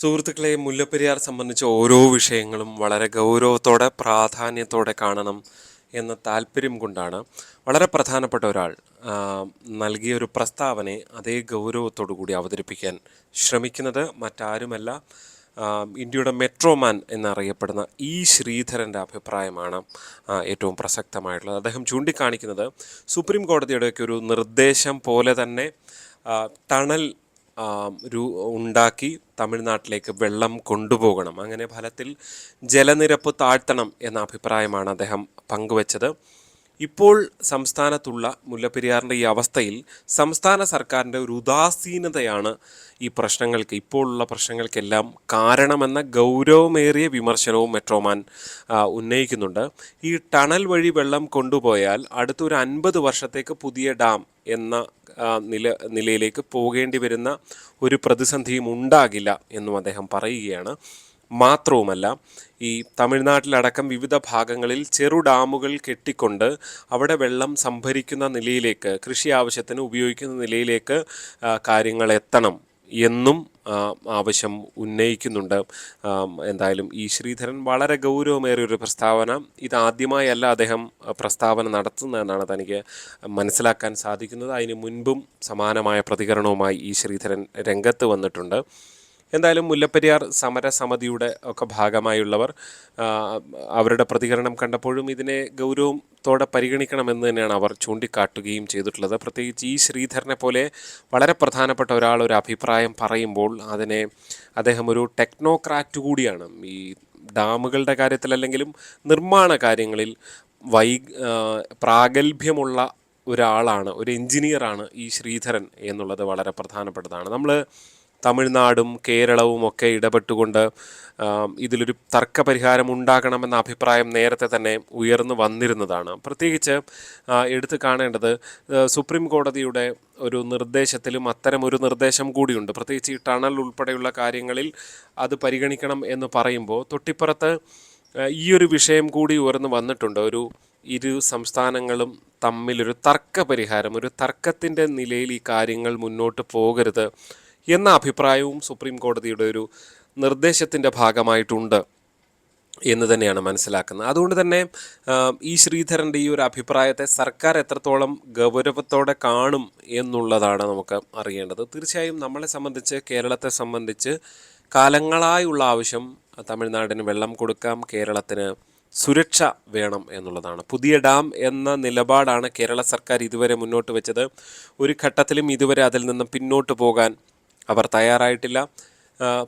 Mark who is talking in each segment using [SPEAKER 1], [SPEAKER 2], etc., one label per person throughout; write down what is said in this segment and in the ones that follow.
[SPEAKER 1] സുഹൃത്തുക്കളെ മുല്ലപ്പെരിയാർ സംബന്ധിച്ച ഓരോ വിഷയങ്ങളും വളരെ ഗൗരവത്തോടെ പ്രാധാന്യത്തോടെ കാണണം എന്ന താല്പര്യം കൊണ്ടാണ് വളരെ പ്രധാനപ്പെട്ട ഒരാൾ നൽകിയ ഒരു പ്രസ്താവനയെ അതേ ഗൗരവത്തോടു കൂടി അവതരിപ്പിക്കാൻ ശ്രമിക്കുന്നത്. മറ്റാരുമല്ല ഇന്ത്യയുടെ മെട്രോമാൻ എന്നറിയപ്പെടുന്ന ഇ ശ്രീധരന്റെ അഭിപ്രായമാണ് ഏറ്റവും പ്രസക്തമായിട്ടുള്ളത്. അദ്ദേഹം ചൂണ്ടിക്കാണിക്കുന്നത് സുപ്രീം കോടതിയുടെയൊക്കെ ഒരു നിർദ്ദേശം പോലെ തന്നെ ടണൽ ഉണ്ടാക്കി തമിഴ്നാട്ടിലേക്ക് വെള്ളം കൊണ്ടുപോകണം. അങ്ങനെ ഫലത്തിൽ ജലനിരപ്പ് താഴ്ത്തണം എന്ന അഭിപ്രായമാണ് അദ്ദേഹം പങ്കുവച്ചത്. ഇപ്പോൾ സംസ്ഥാനത്തുള്ള മുല്ലപ്പെരിയാറിന്റെ ഈ അവസ്ഥയിൽ സംസ്ഥാന സർക്കാരിന്റെ ഒരു ഉദാസീനതയാണ് ഈ പ്രശ്നങ്ങൾക്ക് ഇപ്പോഴുള്ള പ്രശ്നങ്ങൾക്കെല്ലാം കാരണമെന്ന ഗൗരവമേറിയ വിമർശനവും മെട്രോമാൻ ഉന്നയിക്കുന്നുണ്ട്. ഈ ടണൽ വഴി വെള്ളം കൊണ്ടുപോയാൽ അടുത്തൊരു അൻപത് വർഷത്തേക്ക് പുതിയ ഡാം എന്ന നില നിലയിലേക്ക് പോകേണ്ടി വരുന്ന ഒരു പ്രതിസന്ധിയും ഉണ്ടാകില്ല എന്നും അദ്ദേഹം പറയുകയാണ്. മാത്രവുമല്ല ഈ തമിഴ്നാട്ടിലടക്കം വിവിധ ഭാഗങ്ങളിൽ ചെറു ഡാമുകൾ കെട്ടിക്കൊണ്ട് അവിടെ വെള്ളം സംഭരിക്കുന്ന നിലയിലേക്ക് കൃഷി ആവശ്യത്തിന് ഉപയോഗിക്കുന്ന നിലയിലേക്ക് കാര്യങ്ങൾ എത്തണം എന്നും ആവശ്യം ഉന്നയിക്കുന്നുണ്ട്. എന്തായാലും ഈ ശ്രീധരൻ വളരെ ഗൗരവമേറിയ ഒരു പ്രസ്താവന. ഇതാദ്യമായല്ല അദ്ദേഹം പ്രസ്താവന നടത്തുന്നതെന്നാണ് തനിക്ക് മനസ്സിലാക്കാൻ സാധിക്കുന്നത്. അതിന് മുൻപും സമാനമായ പ്രതികരണവുമായി ഈ ശ്രീധരൻ രംഗത്ത് വന്നിട്ടുണ്ട്. എന്തായാലും മുല്ലപ്പെരിയാർ സമരസമിതിയുടെ ഒക്കെ ഭാഗമായുള്ളവർ അവരുടെ പ്രതികരണം കണ്ടപ്പോഴും ഇതിനെ ഗൗരവത്തോടെ പരിഗണിക്കണമെന്ന് തന്നെയാണ് അവർ ചൂണ്ടിക്കാട്ടുകയും ചെയ്തിട്ടുള്ളത്. പ്രത്യേകിച്ച് ഈ ശ്രീധരനെ പോലെ വളരെ പ്രധാനപ്പെട്ട ഒരാൾ ഒരു അഭിപ്രായം പറയുമ്പോൾ അതിനെ അദ്ദേഹം ഒരു ടെക്നോക്രാറ്റ് കൂടിയാണ്. ഈ ഡാമുകളുടെ കാര്യത്തിലല്ലെങ്കിലും നിർമ്മാണ കാര്യങ്ങളിൽ വൈ പ്രാഗൽഭ്യമുള്ള ഒരാളാണ് ഒരു എഞ്ചിനീയറാണ് ഈ ശ്രീധരൻ എന്നുള്ളത് വളരെ പ്രധാനപ്പെട്ടതാണ്. നമ്മൾ തമിഴ്നാടും കേരളവും ഒക്കെ ഇടപെട്ടുകൊണ്ട് ഇതിലൊരു തർക്കപരിഹാരം ഉണ്ടാകണമെന്ന അഭിപ്രായം നേരത്തെ തന്നെ ഉയർന്നു വന്നിരുന്നതാണ്. പ്രത്യേകിച്ച് എടുത്തു കാണേണ്ടത് സുപ്രീം കോടതിയുടെ ഒരു നിർദ്ദേശത്തിലും അത്തരം ഒരു നിർദ്ദേശം കൂടിയുണ്ട്. പ്രത്യേകിച്ച് ഈ ടണൽ ഉൾപ്പെടെയുള്ള കാര്യങ്ങളിൽ അത് പരിഗണിക്കണം എന്ന് പറയുമ്പോൾ തൊട്ടിപ്പുറത്ത് ഈ ഒരു വിഷയം കൂടി ഉയർന്നു വന്നിട്ടുണ്ട്. ഒരു ഇരു സംസ്ഥാനങ്ങളും തമ്മിലൊരു തർക്ക പരിഹാരം ഒരു തർക്കത്തിന്റെ നിലയിൽ ഈ കാര്യങ്ങൾ മുന്നോട്ട് പോകരുത് എന്ന അഭിപ്രായവും സുപ്രീം കോടതിയുടെ ഒരു നിർദ്ദേശത്തിന്റെ ഭാഗമായിട്ടുണ്ട് എന്ന് തന്നെയാണ് മനസ്സിലാക്കുന്നത്. അതുകൊണ്ട് തന്നെ ഈ ശ്രീധരന്റെ ഈ ഒരു അഭിപ്രായത്തെ സർക്കാർ എത്രത്തോളം ഗൗരവത്തോടെ കാണും എന്നുള്ളതാണ് നമുക്ക് അറിയേണ്ടത്. തീർച്ചയായും നമ്മളെ സംബന്ധിച്ച് കേരളത്തെ സംബന്ധിച്ച് കാലങ്ങളായുള്ള ആവശ്യം തമിഴ്നാടിന് വെള്ളം കൊടുക്കാം കേരളത്തിന് സുരക്ഷ വേണം എന്നുള്ളതാണ്. പുതിയ ഡാം എന്ന നിലപാടാണ് കേരള സർക്കാർ ഇതുവരെ മുന്നോട്ട് വെച്ചത്. ഒരു ഘട്ടത്തിലും ഇതുവരെ അതിൽ നിന്നും പിന്നോട്ട് പോകാൻ അവർ തയ്യാറായിട്ടില്ല.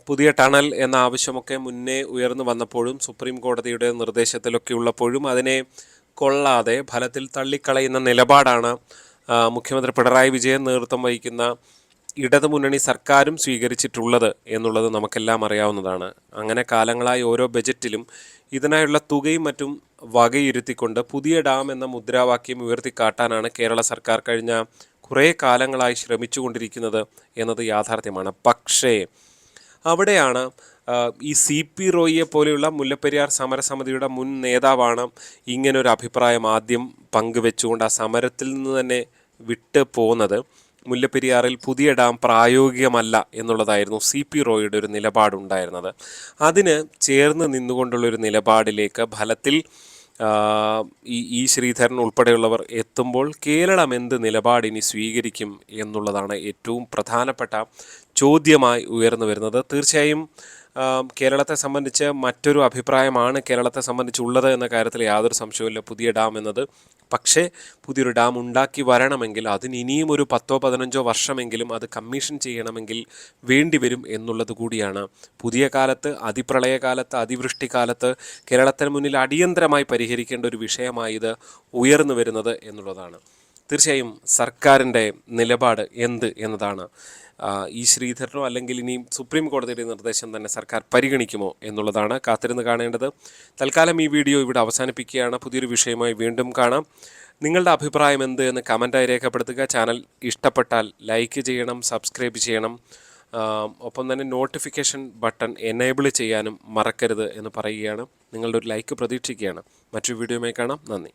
[SPEAKER 1] പുതിയ ടണൽ എന്ന ആവശ്യമൊക്കെ മുന്നേ ഉയർന്നു വന്നപ്പോഴും സുപ്രീം കോടതിയുടെ നിർദ്ദേശത്തിലൊക്കെ ഉള്ളപ്പോഴും അതിനെ കൊള്ളാതെ ഫലത്തിൽ തള്ളിക്കളയുന്ന നിലപാടാണ് മുഖ്യമന്ത്രി പിണറായി വിജയൻ നേതൃത്വം വഹിക്കുന്ന ഇടതുമുന്നണി സർക്കാരും സ്വീകരിച്ചിട്ടുള്ളത് എന്നുള്ളത് നമുക്കെല്ലാം അറിയാവുന്നതാണ്. അങ്ങനെ കാലങ്ങളായി ഓരോ ബജറ്റിലും ഇതിനായുള്ള തുകയും മറ്റും വകയിരുത്തിക്കൊണ്ട് പുതിയ ഡാം എന്ന മുദ്രാവാക്യം ഉയർത്തിക്കാട്ടാനാണ് കേരള സർക്കാർ കഴിഞ്ഞ കുറേ കാലങ്ങളായി ശ്രമിച്ചുകൊണ്ടിരിക്കുന്നത് എന്നത് യാഥാർത്ഥ്യമാണ്. പക്ഷേ അവിടെയാണ് ഈ സി പി റോയിയെ പോലെയുള്ള മുല്ലപ്പെരിയാർ സമരസമിതിയുടെ മുൻ നേതാവാണ് ഇങ്ങനൊരു അഭിപ്രായം ആദ്യം പങ്കുവെച്ചുകൊണ്ട് ആ സമരത്തിൽ നിന്ന് തന്നെ വിട്ട് പോകുന്നത് മുല്ലപ്പെരിയാറിൽ പുതിയ ഡാം പ്രായോഗികമല്ല എന്നുള്ളതായിരുന്നു സി പി റോയിയുടെ ഒരു നിലപാടുണ്ടായിരുന്നത്. അതിന് ചേർന്ന് നിന്നുകൊണ്ടുള്ളൊരു നിലപാടിലേക്ക് ഫലത്തിൽ ഈ ഈ ശ്രീധരൻ ഉൾപ്പെടെയുള്ളവർ എത്തുമ്പോൾ കേരളം എന്ത് നിലപാട് ഇനി സ്വീകരിക്കും എന്നുള്ളതാണ് ഏറ്റവും പ്രധാനപ്പെട്ട ചോദ്യമായി ഉയർന്നു വരുന്നത്. തീർച്ചയായും കേരളത്തെ സംബന്ധിച്ച് മറ്റൊരു അഭിപ്രായമാണ് കേരളത്തെ സംബന്ധിച്ചുള്ളത് എന്ന കാര്യത്തിൽ യാതൊരു സംശയവുമില്ല. പുതിയ ഡാം എന്നത് പക്ഷേ പുതിയൊരു ഡാം ഉണ്ടാക്കി വരണമെങ്കിൽ അതിന് ഇനിയും ഒരു പത്തോ പതിനഞ്ചോ വർഷമെങ്കിലും അത് കമ്മീഷൻ ചെയ്യണമെങ്കിൽ വേണ്ടിവരും എന്നുള്ളത് കൂടിയാണ്. പുതിയ കാലത്ത് അതിപ്രളയകാലത്ത് അതിവൃഷ്ടിക്കാലത്ത് കേരളത്തിന് മുന്നിൽ അടിയന്തരമായി പരിഹരിക്കേണ്ട ഒരു വിഷയമായി ഇത് ഉയർന്നു വരുന്നത് എന്നുള്ളതാണ്. തീർച്ചയായും സർക്കാരിന്റെ നിലപാട് എന്ത് എന്നതാണ്. ഈ ശ്രീധരനോ അല്ലെങ്കിൽ ഇനിയും സുപ്രീം കോടതിയുടെ നിർദ്ദേശം തന്നെ സർക്കാർ പരിഗണിക്കുമോ എന്നുള്ളതാണ് കാത്തിരുന്ന് കാണേണ്ടത്. തൽക്കാലം ഈ വീഡിയോ ഇവിടെ അവസാനിപ്പിക്കുകയാണ്. പുതിയൊരു വിഷയമായി വീണ്ടും കാണാം. നിങ്ങളുടെ അഭിപ്രായം എന്ത് എന്ന് കമന്റായി രേഖപ്പെടുത്തുക. ചാനൽ ഇഷ്ടപ്പെട്ടാൽ ലൈക്ക് ചെയ്യണം സബ്സ്ക്രൈബ് ചെയ്യണം. ഒപ്പം തന്നെ നോട്ടിഫിക്കേഷൻ ബട്ടൺ എനേബിൾ ചെയ്യാനും മറക്കരുത് എന്ന് പറയുകയാണ്. നിങ്ങളുടെ ഒരു ലൈക്ക് പ്രതീക്ഷിക്കുകയാണ്. മറ്റൊരു വീഡിയോയുമായി കാണാം. നന്ദി.